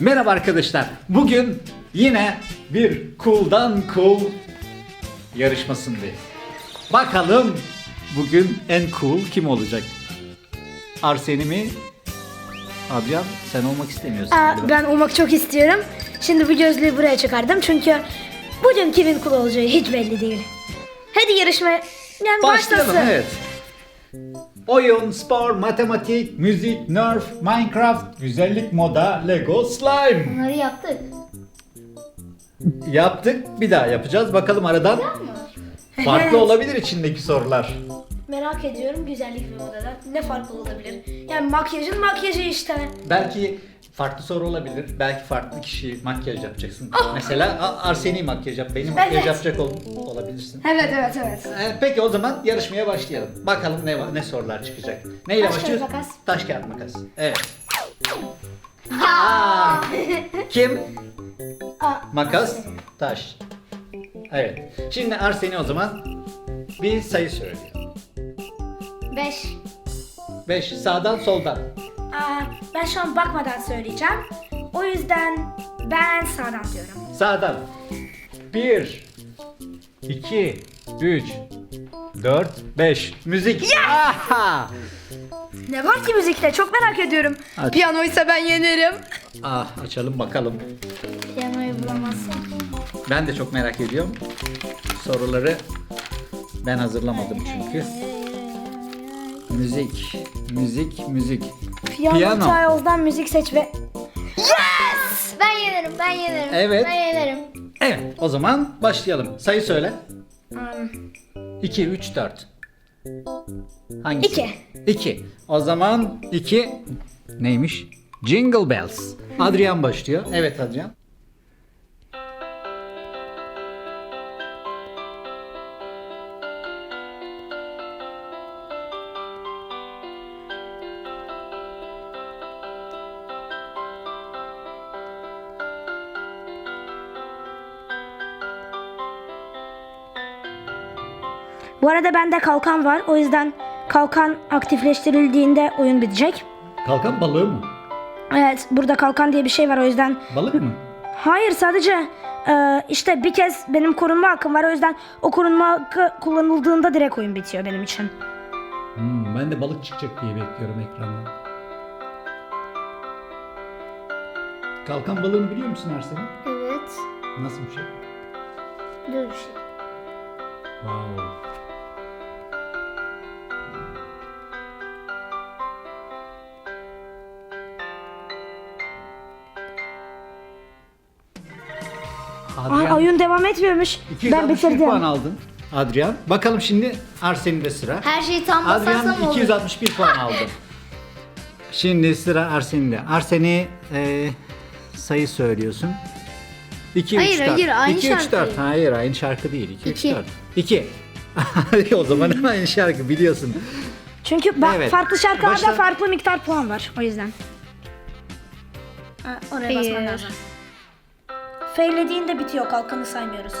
Merhaba arkadaşlar. Bugün yine bir cool'dan cool yarışmasındayız. Bakalım bugün en cool kim olacak? Arseni mi? Adrian sen olmak istemiyorsun. Aa, galiba. ben olmak çok istiyorum. Şimdi bu gözlüğü buraya çıkardım çünkü bugün kimin kul olacağı hiç belli değil. Hadi yarışma yani Başlayalım başlasın. evet. Oyun, spor, matematik, müzik, nerf, Minecraft, güzellik, moda, Lego, slime. Bunları yaptık. Yaptık bir daha yapacağız. Bakalım aradan farklı olabilir içindeki sorular. Merak ediyorum güzellik ve modadan ne farklı olabilir? Yani makyajın makyajı işte. Belki farklı soru olabilir. Belki farklı kişi makyaj yapacaksın. Mesela A- Arseni makyaj yap. Beni makyaj Evet. yapacak ol- olabilirsin. Evet evet evet. Ee, peki o zaman yarışmaya başlayalım. Bakalım ne ne sorular çıkacak. Neyle Taş, başlıyoruz? kağıt, makas. Taş kağıt makas. Evet. Aa, kim? Aa, Makas, taş. Evet. Şimdi Arseni o zaman bir sayı söylüyor. 5. 5 sağdan soldan. Aa, ben şu an bakmadan söyleyeceğim. O yüzden ben sağdan diyorum. Sağdan. 1 2 3 4 5 Müzik. Aha! Ne var ki müzikte çok merak ediyorum. Aç. Piyanoysa ben yenerim. Ah açalım bakalım. Piyanoyu bulamazsın. Ben de çok merak ediyorum. Soruları ben hazırlamadım çünkü. Müzik, müzik, müzik. Piyano, Piyano. Child'dan müzik seç ve... Yes! Ben yenerim, ben yenerim. Evet. Ben yenerim. Evet, o zaman başlayalım. Sayı söyle. Um, 2, 3, 4. Hangisi? İki. 2. O zaman 2 neymiş? Jingle Bells. Adrian başlıyor. Evet Adrian. Bu arada bende kalkan var. O yüzden kalkan aktifleştirildiğinde oyun bitecek. Kalkan balığı mı? Evet burada kalkan diye bir şey var o yüzden. Balık mı? Hayır sadece e, işte bir kez benim korunma hakkım var. O yüzden o korunma hakkı kullanıldığında direkt oyun bitiyor benim için. Hmm, ben de balık çıkacak diye bekliyorum ekranda. Kalkan balığını biliyor musun Arsene? Evet. Nasıl bir şey? Dur bir şey. Wow. Aa, Adrian, oyun devam etmiyormuş. Ben 261 bitirdim. puan aldın. Adrian. Bakalım şimdi Arsen'in de sıra. Her şeyi tam basarsam Adrian olur. 261 puan aldı. Şimdi sıra Arsen'de. Arsen'i e, sayı söylüyorsun. 2 Hayır, 3 4. hayır, aynı 2 3 4. şarkı. Hayır, aynı şarkı değil. 2 3 İki. 4. 2. o zaman aynı şarkı biliyorsun. Çünkü ben Evet. farklı şarkılarda Başla. farklı miktar puan var. O yüzden. Ha, oraya basman lazım. Faillediğinde bitiyor. Kalkanı saymıyoruz.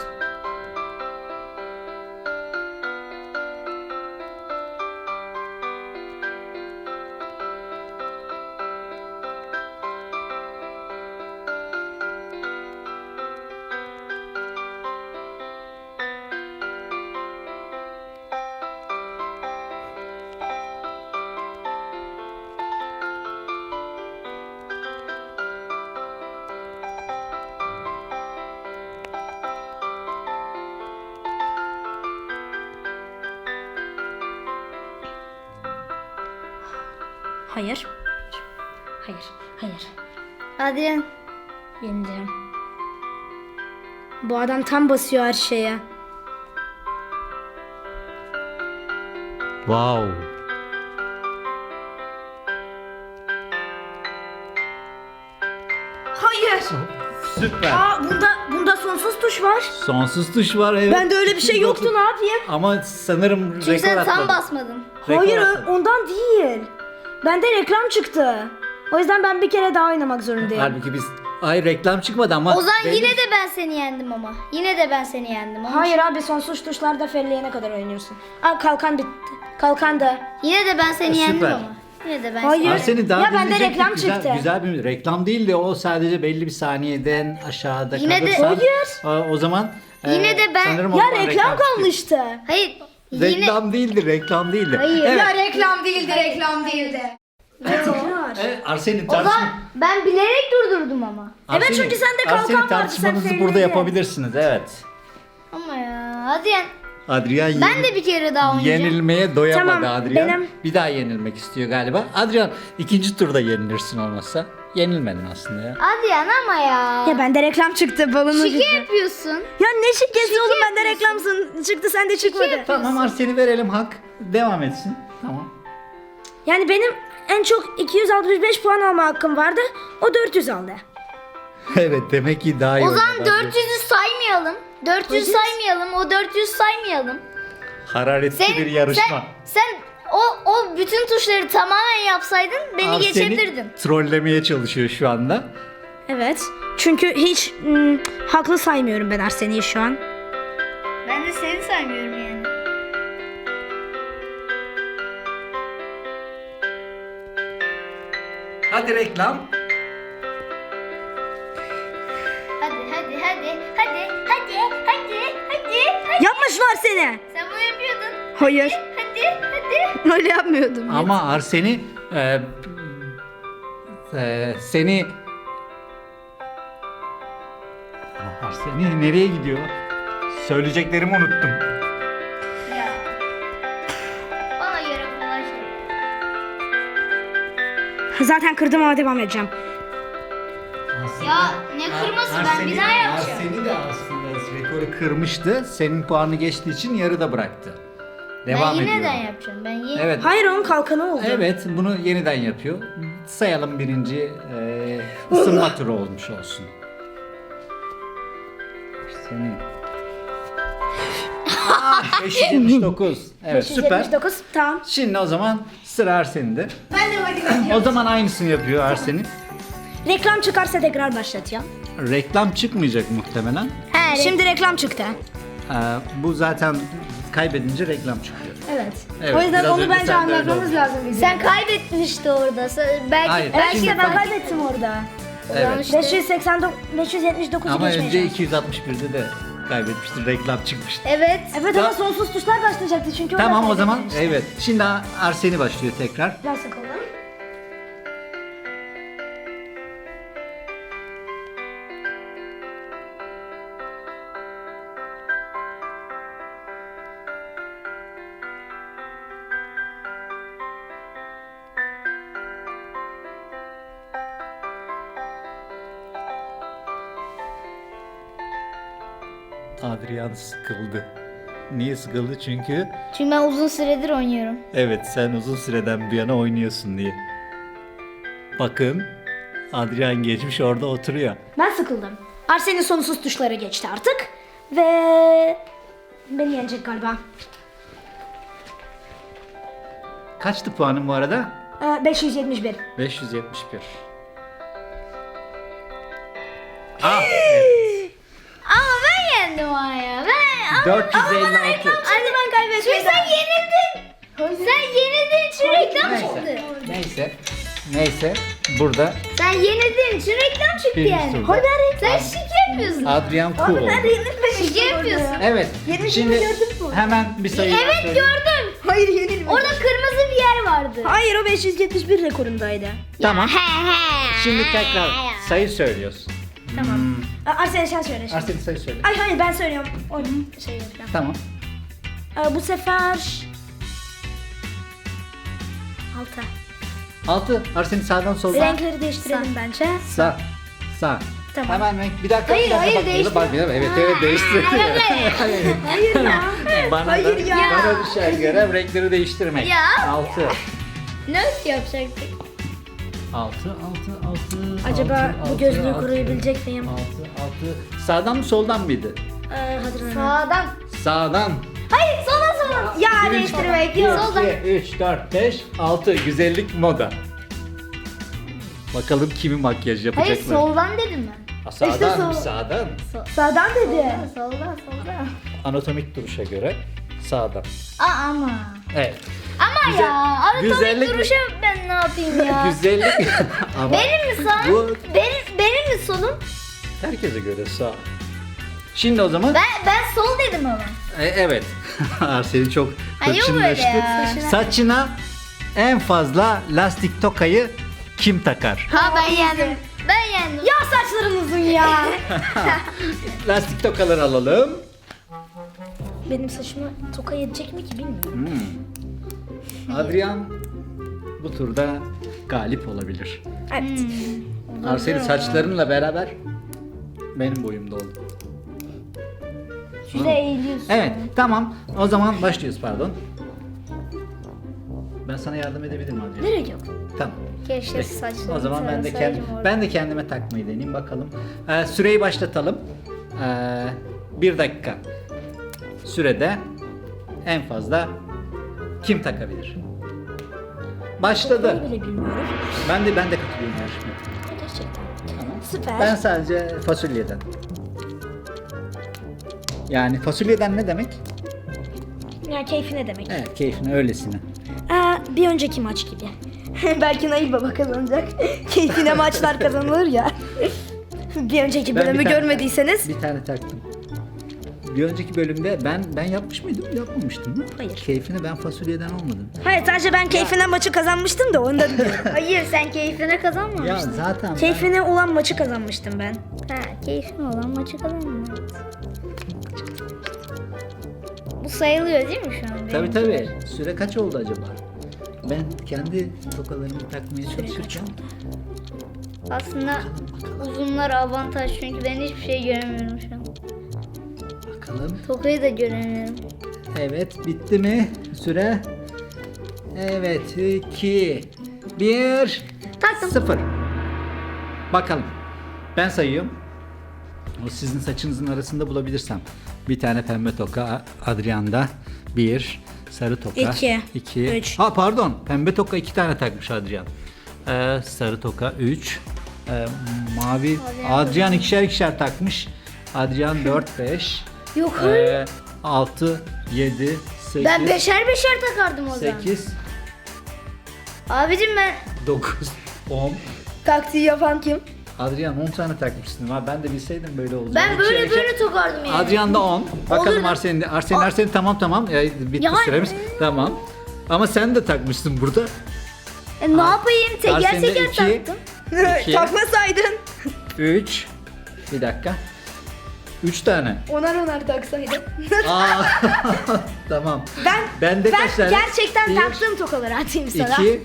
Hayır. Hayır. Hayır. Adrian. Yeneceğim. Bu adam tam basıyor her şeye. Wow. Hayır. Süper. Aa bunda bunda sonsuz tuş var. Sonsuz tuş var evet. Bende öyle bir şey yoktu ne yapayım? Ama sanırım Çünkü rekor sen tam basmadın. Rekor Hayır atladın. ondan değil. Bende reklam çıktı. O yüzden ben bir kere daha oynamak zorundayım. Halbuki biz ay reklam çıkmadı ama O zaman belli- yine de ben seni yendim ama. Yine de ben seni yendim ama. Hayır abi sonsuz tuşlarda felleyene kadar oynuyorsun. Aa kalkan bitti. Kalkan da. Yine de ben seni yendim Süper. ama. Yine de ben Hayır. seni Arseni daha Ya bende dinleyecektik. reklam güzel, çıktı. Güzel bir reklam değil de o sadece belli bir saniyeden aşağıda Yine de- kalırsan. Hayır. o- O zaman Yine de ben- sanırım o Ya zaman reklam çıkıyor. kalmıştı. Hayır. Yine Reklam değildi, reklam değildi. Hayır. Evet. Ya reklam değildi, reklam değildi. Tekrar. Evet, Arsen'in o zaman tartışma... ben bilerek durdurdum ama. Evet, Arsen'in- çünkü sende kalkan Arsen'in vardı, sen tartışmanızı burada yapabilirsiniz, evet. Ama ya hadi yani. Adrian Ben yeni- de bir kere daha oynayacağım. yenilmeye doyamadı Tamam, Adrian. benim- Bir daha yenilmek istiyor galiba. Adrian ikinci turda yenilirsin olmazsa. Yenilmedin aslında ya. Hadi yani ama ya. Ya bende reklam çıktı balonu Şike çıktı. yapıyorsun. Ya ne şikesi oğlum bende yapıyorsun. reklamsın çıktı sende çıkmadı. Tamam Arsen'i verelim hak. Devam etsin. Tamam. Yani benim en çok 265 puan alma hakkım vardı. O 400 aldı. evet demek ki daha iyi O zaman oynadı Adrian. 400'ü saymayalım. 400 saymayalım. O 400 saymayalım. Hararetli Sen, bir yarışma. Sen, sen o o bütün tuşları tamamen yapsaydın beni Arsen'i geçebilirdin. trollemeye çalışıyor şu anda. Evet. Çünkü hiç hmm, haklı saymıyorum ben Arseni'yi şu an. Ben de seni saymıyorum yani. Hadi reklam. Hadi hadi hadi hadi hadi hadi hadi hadi. Yapma şunu Arseni. Sen bunu yapıyordun. Hayır. Hadi hadi. Öyle yapmıyordum. Ama Arsen'i e, e, seni Ama Arsen'i nereye gidiyor? Söyleyeceklerimi unuttum. Ya. Bana göre kolay şey. Zaten kırdım ama devam edeceğim. Ya ne kırması ben bir daha yapacağım. Arseni de aslında rekoru kırmıştı. Senin puanı geçtiği için yarıda bıraktı. Devam ben ediyor. yeniden yapacağım. Ben yine. Evet. Hayır onun kalkanı oldu. Evet bunu yeniden yapıyor. Sayalım birinci e, ısınma turu olmuş olsun. Seni. Ah, 579. Evet süper. 579 tamam. Şimdi o zaman sıra Arsen'de. Ben de hadi O zaman aynısını yapıyor Arsen'in. Reklam çıkarsa tekrar başlatacağım. Reklam çıkmayacak muhtemelen. He, Şimdi reklam çıktı. Ee, bu zaten kaybedince reklam çıkıyor. Evet. Evet, o yüzden biraz onu önce bence sen de öyle anlatmamız lazım bizim. Sen kaybettin işte orada. Sen- Belki Hayır, belki şimdi işte ben kaybettim orada. Evet. işte- 589 579 Ama önce geçmeyeceğim. 261'de de kaybetmiştir. Reklam çıkmıştı. Evet. Evet ama sonsuz tuşlar başlayacaktı çünkü orada Tamam o zaman kaybetmiştim. evet. Şimdi Arsen'i başlıyor tekrar. Sıkıldım. Adrian sıkıldı. Niye sıkıldı? Çünkü Çünkü ben uzun süredir oynuyorum. evet sen uzun süreden bu yana oynuyorsun diye. Bakın Adrian geçmiş orada oturuyor. Ben sıkıldım. Arsen'in sonsuz tuşları geçti artık. Ve beni yenecek galiba. Kaçtı puanın bu arada? Ee, 571. 571. Ah, Ama ben yendim ama ya. Ben ama, 456. Hadi ben kaybettim. Çünkü sen yenildin. Sen yenildiğin için reklam çıktı. Neyse. Neyse. Burada Sen yenildiğin için reklam çıktı Birinci yani. Hadi Sen şike yapıyorsun. Adrian cool oldu. Şike yapıyorsun. Evet. Yirmi Şimdi gördün mü? hemen bir sayı daha Evet söyleyeyim. gördüm. Hayır yenilmedim. Orada kırmızı bir yer vardı. Hayır o 571 rekorundaydı. Tamam. He he. Şimdi tekrar sayı söylüyorsun. Tamam. Arsene sen söyle. şimdi. Arsene sayı söyle. Ay hayır ben söylüyorum. Oyun şey yapacağım. Tamam. Ee, bu sefer 6. 6. Arsene sağdan soldan. Renkleri değiştirelim bence. Sağ. Sağ. Tamam. Hemen renk. Bir dakika. Hayır, bir dakika hayır, bak, değiştir. Bak, evet evet değiştir. Evet. Hayır ya. bana Hayır da, ya. Bana düşer görev renkleri değiştirmek. Ya. 6. Ne yapacaktık? 6 6 6. Acaba bu gözlüğü koruyabilecek miyim? 6 6. Sağdan mı soldan mıydı? Ee, hadi Sağdan. Sağdan. Hayır sola sola. Ya değiştirmek yok. 1, 2, 3, 4, 5, 6. Güzellik moda. Bakalım kimi makyaj yapacaklar. Hayır soldan dedim ben. Ha, Sağdan, İşte sol. sağdan. Sağdan dedi. Soldan soldan. Anatomik duruşa göre sağdan. Aa ama. Evet. Ama Güzel- ya anatomik güzellik- duruşa ben ne yapayım ya? Güzellik ama benim mi sağ? Bu Benim, benim mi solum? herkese göre sağ. Şimdi o zaman Ben, ben sol dedim ama. E, evet. Arseni çok Ay, yok hırçınlaştı. ya. Saçına en fazla lastik tokayı kim takar? Ha ben yendim. Ben yendim. Ya saçların uzun ya. Lastik tokaları alalım. Benim saçıma toka yetecek mi ki bilmiyorum. Hmm. Adrian bu turda galip olabilir. Evet. Arseni saçlarınla beraber benim boyumda oldu. Şöyle eğiliyorsun. Evet tamam o zaman başlıyoruz pardon. Ben sana yardım edebilirim Adrian. Nereye yok? Tamam. Keşke Peki, saçlarımı O zaman ben de kendim ben de kendime takmayı deneyeyim bakalım. Ee, süreyi başlatalım. Ee, bir dakika sürede en fazla kim takabilir? Başladı. Bile bilmiyorum. Ben de ben de katılıyorum yarışmaya. Gerçekten. Tamam. Süper. Ben sadece fasulyeden. Yani fasulyeden ne demek? Ya keyfine demek. Evet keyfine öylesine. Aa, bir önceki maç gibi. Belki Nail Baba kazanacak. Keyfine maçlar kazanılır ya. bir önceki Ben bölümü bir tane- görmediyseniz Bir tane taktım. Bir önceki bölümde ben ben yapmış mıydım? Yapmamıştım mı? Hayır. Keyfine ben fasulyeden olmadım. Hayır sadece ben keyfine maçı kazanmıştım da ondan diyorum. Hayır sen keyfine kazanmamışsın. Ya zaten ben- Keyfine olan maçı kazanmıştım ben. Ha keyfine olan maçı kazanmadın. Bu sayılıyor değil mi şu an? Tabii tabii. Süre kaç oldu acaba? Ben kendi tokalarımı takmaya çalışırken Aslında uzunlar avantaj çünkü ben hiçbir şey göremiyorum şu an. Bakalım. Tokayı da göremiyorum. Evet bitti mi süre? Evet 2 1 Taktım. 0 Bakalım. Ben sayıyorum. O sizin saçınızın arasında bulabilirsem. Bir tane pembe toka Adrian'da. Bir sarı toka. İki, iki. üç. Ha pardon. Pembe toka iki tane takmış Adrian. Ee, sarı toka 3. mavi Adrian ikişer ikişer takmış. Adrian 4 5. Yok. Ee, 6 7 8 Ben beşer beşer takardım o zaman. 8 Abicim ben 9 10 Taktiği yapan kim? Adrian 10 tane takmışsın. Ha ben de bilseydim böyle olacağını. ben böyle İkişer böyle takardım yani. Adrian da 10. Bakalım. Arsen'in de. Arsen, Arsen tamam tamam. Ya, bitti Ya- süremiz. Tamam. Ama sen de takmışsın burada. E, ne yapayım? Teker Arsen'de teker iki. taktım. 2 Takmasaydın. 3 Bir dakika. 3 tane. Onar onar taksaydın. Aa, tamam. ben Bende ben kaç tane? gerçekten Bir, taktığım tokaları atayım sana. 2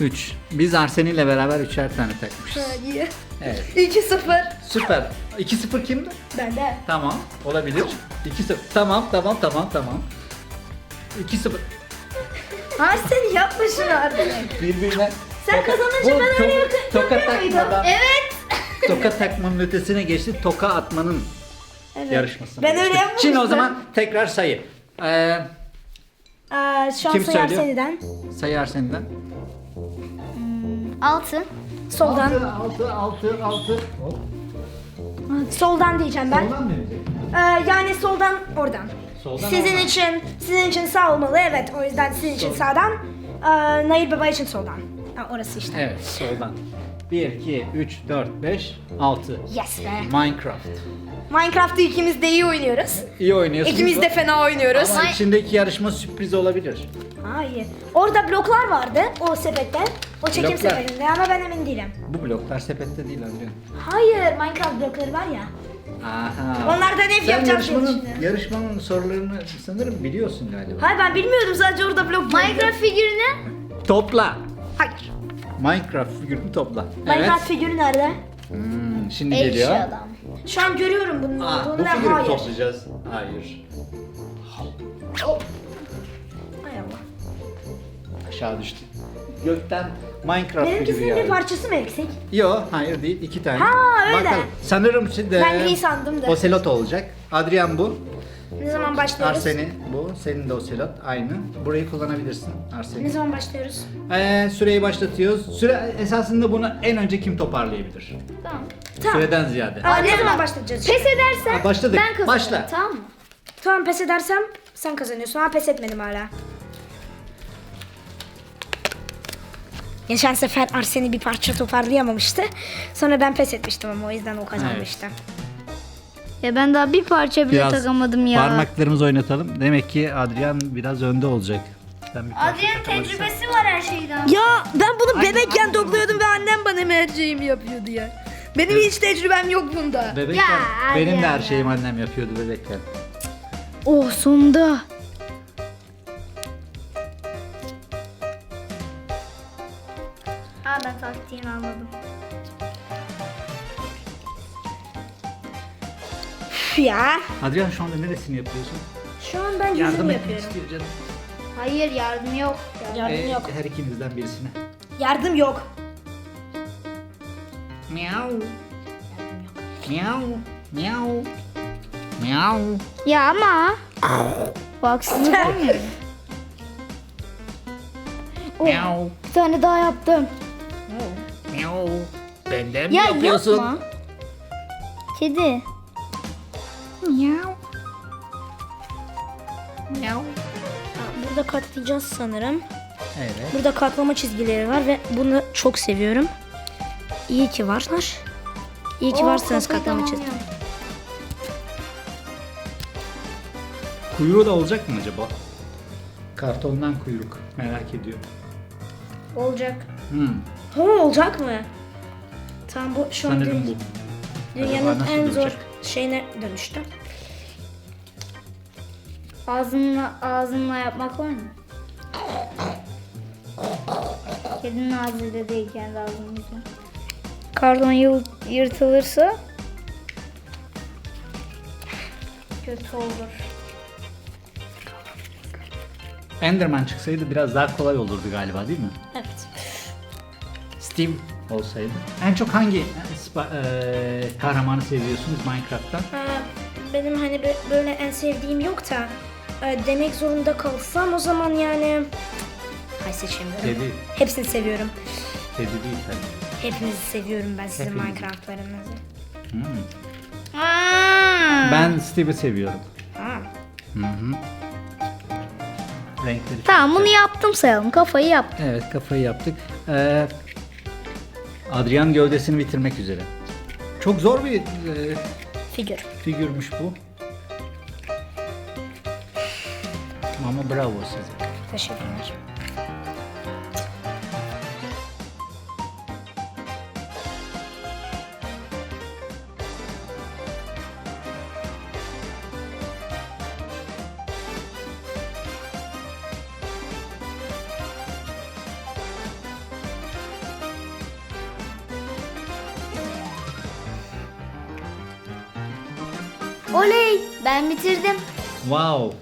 3 Biz Arsen ile beraber üçer tane takmışız. Hadi. Evet. 2-0. Süper. 2-0 kimdi? Bende. Tamam. Olabilir. 2-0. Tamam tamam tamam tamam. 2-0. Ha sen yapma şunu artık. Birbirine Sen toka- kazanınca Bu ben öyle to- yapı- toka yapıyor muydum? takmadan Evet. Toka takmanın ötesine geçti. Toka atmanın Evet. yarışması. Ben öyle yapmamıştım. Şimdi o zaman tekrar sayı. Ee, Aa, şu an Kim sayar söylüyor? seniden. sayı Arsen'den. Altı. Soldan. 6 6 6. Soldan diyeceğim ben. Soldan mı? Ee, yani soldan oradan. Soldan sizin için sizin için sağ olmalı evet. O yüzden sizin için sağdan. Ee, Nail Baba için soldan. Ha, orası işte. Evet, soldan. 1 2 3 4 5 6. Yes be. Minecraft. Minecraft'ı ikimiz de iyi oynuyoruz. İyi oynuyorsunuz. İkimiz de fena oynuyoruz. Ama içindeki yarışma sürpriz olabilir. Hayır. Orada bloklar vardı o sepette. O çekim Bloklar. sepetinde ama ben emin değilim. Bu bloklar sepette değil Adrian. Hayır Minecraft blokları var ya. Aha. Onlardan ev Sen yapacağım diye yarışmanın, düşünüyorum. yarışmanın sorularını sanırım biliyorsun galiba. Hayır ben bilmiyordum sadece orada blok vardı. Minecraft figürüne Topla. Hayır. Minecraft figürünü topla. Minecraft figürü nerede? Hmm, şimdi ekşi geliyor. adam. Şu an görüyorum bunun Aa, olduğunu bu ve figürü hayır. toplayacağız. Hayır. Hay Allah. Aşağı düştü. Gökten Minecraft figürü Benimkisinin bir yağıyor. parçası mı eksik? Yok hayır değil iki tane. Ha, öyle. Bakalım. Sanırım şimdi Ben iyi sandım da. Ocelot olacak. Adrian bu. Ne zaman başlıyoruz? Arseni bu. Senin de Ocelot aynı. Burayı kullanabilirsin Arseni. Ne zaman başlıyoruz? Ee, süreyi başlatıyoruz. Süre esasında bunu en önce kim toparlayabilir? Tamam. Tamam. Süreden ziyade. Aa, ne zaman başlayacağız? Pes edersen Ha, başladık. ben kazanırım. Başla. Tamam mı? Tamam pes edersem Sen kazanıyorsun ama pes etmedim hala. Geçen sefer Arseni bir parça toparlayamamıştı. Sonra ben pes etmiştim ama o yüzden o kazanmıştı. Ya ben daha bir parça bile takamadım ya. parmaklarımızı oynatalım. Demek ki Adrian biraz önde olacak. Sen bir parça Adrian tecrübesi var her şeyden. Ya ben bunu bebekken topluyordum ve annem bana merceğimi yapıyordu ya. Benim hiç tecrübem yok bunda. Bebekken Ya, benim de Adrian her şeyimi annem yapıyordu bebekken. Oh sonunda. Aa ben taktiğini anladım. Ya. Adrian şu anda neresini yapıyorsun? Şu an ben yüzümü Yardım etmek yapıyorum. istiyor canım. Hayır yardım yok. Yardım Ee, yok. Her ikinizden birisine. Yardım yok. Miau. Miau. Miau. Miau. Ya ama. Haksızlık olmuyor. Oh, Miau. bir tane daha yaptım. Miau. Benden mi Ya yapıyorsun? yapma. Kedi. Miau. Miau. Burada katlayacağız sanırım. Evet. Burada katlama çizgileri var ve bunu çok seviyorum. İyi ki varlar. İyi ki Oh, varsınız katlama çizgileri. Kuyruğu da olacak mı acaba? Kartondan kuyruk. Merak ediyorum. Olacak. Hmm. Ha olacak mı? Tamam bu şu an Sanırım bu. dünyanın Acaba nasıl en zor duracak? Şeyine dönüştü. Ağzınla, ağzınla yapmak var mı? Kedinin ağzıyla değil kendi ağzımızla. Karton yıl- yırtılırsa kötü olur. Enderman çıksaydı biraz daha kolay olurdu galiba değil mi? Evet. Steve olsaydı. En çok hangi e, kahramanı seviyorsunuz Minecraft'tan? Ha, benim hani bö- böyle en sevdiğim yok da e, demek zorunda kalsam o zaman yani Hay seçemiyorum. Teddy. Hepsini seviyorum. Teddy değil tabii. Hepinizi seviyorum ben sizin Hepinizi. Minecraft'larınızı. Hmm. Aa! Ben Steve'i seviyorum. Ha. Hı hı. Renkleri çok Tamam bunu güzel. yaptım sayalım. Kafayı yaptım. Evet kafayı yaptık. Ee, Adrian gövdesini bitirmek üzere. Çok zor bir e, Figür. figürmüş bu. Ama bravo size. Teşekkürler. Oley! Ben bitirdim. Wow.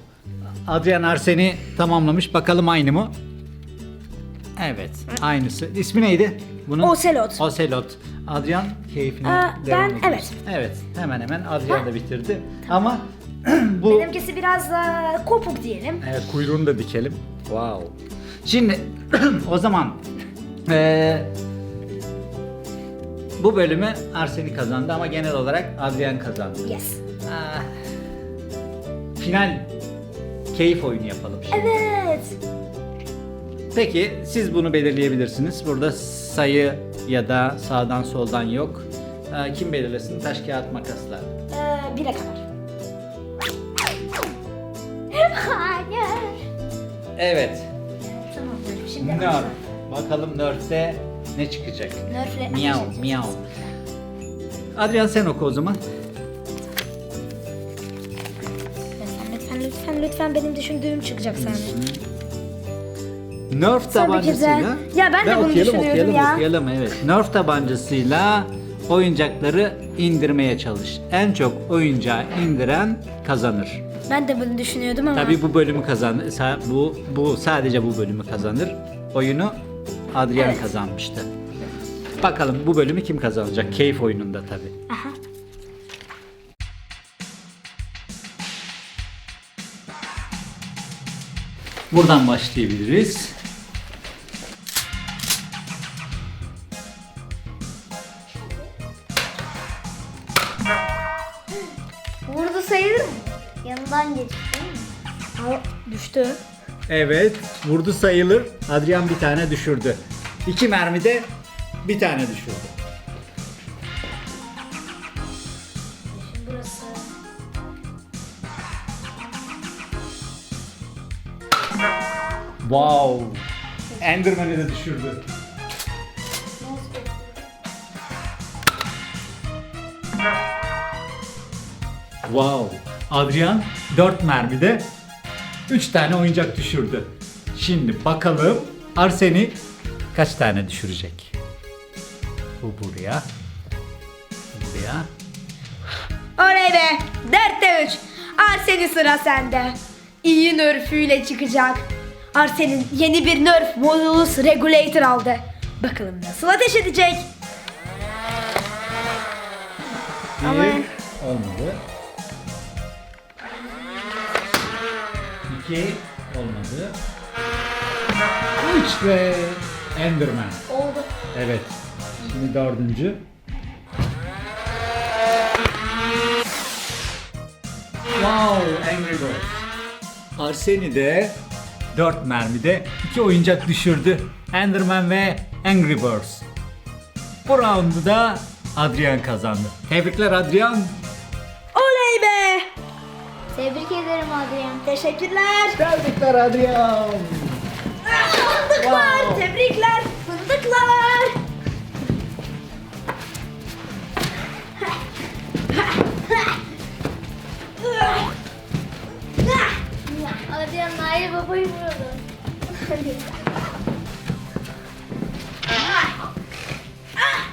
Adrian Arseni tamamlamış. Bakalım aynı mı? Evet, aynısı. İsmi neydi? Bunun? Ocelot. Ocelot. Adrian keyfine Aa, devam ben- ediyoruz. evet. Evet, hemen hemen Adrian da bitirdi. Ama bu Benimkisi biraz daha kopuk diyelim. Evet, kuyruğunu da dikelim. Wow. Şimdi o zaman eee, bu bölümü Arseni kazandı ama genel olarak Adrian kazandı. Yes. Ah, final keyif oyunu yapalım şimdi. Evet. Peki siz bunu belirleyebilirsiniz. Burada sayı ya da sağdan soldan yok. Ee, kim belirlesin? Taş kağıt makasla. Ee, bire kadar. Hayır. Evet. Tamam. Şimdi Nerf. Bakalım Nerf'te ne çıkacak? Nerf'le Miau miau. Adrian sen oku o zaman. Lütfen lütfen benim düşündüğüm çıkacak sende. Nerf tabancasıyla. Ya ben de bunu okuyalım, düşünüyordum okuyalım, ya. Okuyalım evet. Nerf tabancasıyla oyuncakları indirmeye çalış. En çok oyuncağı indiren kazanır. Ben de bunu düşünüyordum ama. Tabii bu bölümü kazanır. Sa- Bu bu sadece bu bölümü kazanır. Oyunu Adrian Evet. kazanmıştı. Bakalım bu bölümü kim kazanacak? Keyif oyununda tabii. Aha. Buradan başlayabiliriz. Vurdu sayılır mı? Yanından geçti değil mi? Düştü. Evet, vurdu sayılır. Adrian bir tane düşürdü. İki mermide bir tane düşürdü. Enderman'i de düşürdü. Wow. Adrian 4 mermide 3 tane oyuncak düşürdü. Şimdi bakalım Arseni kaç tane düşürecek? Bu buraya. Bu buraya. Oley be! Dertte 3. Arsen'in sıra sende. İyi nerfüyle çıkacak. Arsen'in yeni bir nerf modulus regulator aldı. Bakalım nasıl ateş edecek? Bir Ama- olmadı. İki olmadı. Üç ve Enderman. Oldu. Evet. Şimdi dördüncü. Wow, Angry Birds. Arseni de 4 mermide iki oyuncak düşürdü. Enderman ve Angry Birds. Bu roundu da Adrian kazandı. Tebrikler Adrian. Oley be! Tebrik ederim Adrian. Teşekkürler. Tebrikler Adrian. Fındıklar, Wow. tebrikler. Fındıklar. Diana e vovô Bruno.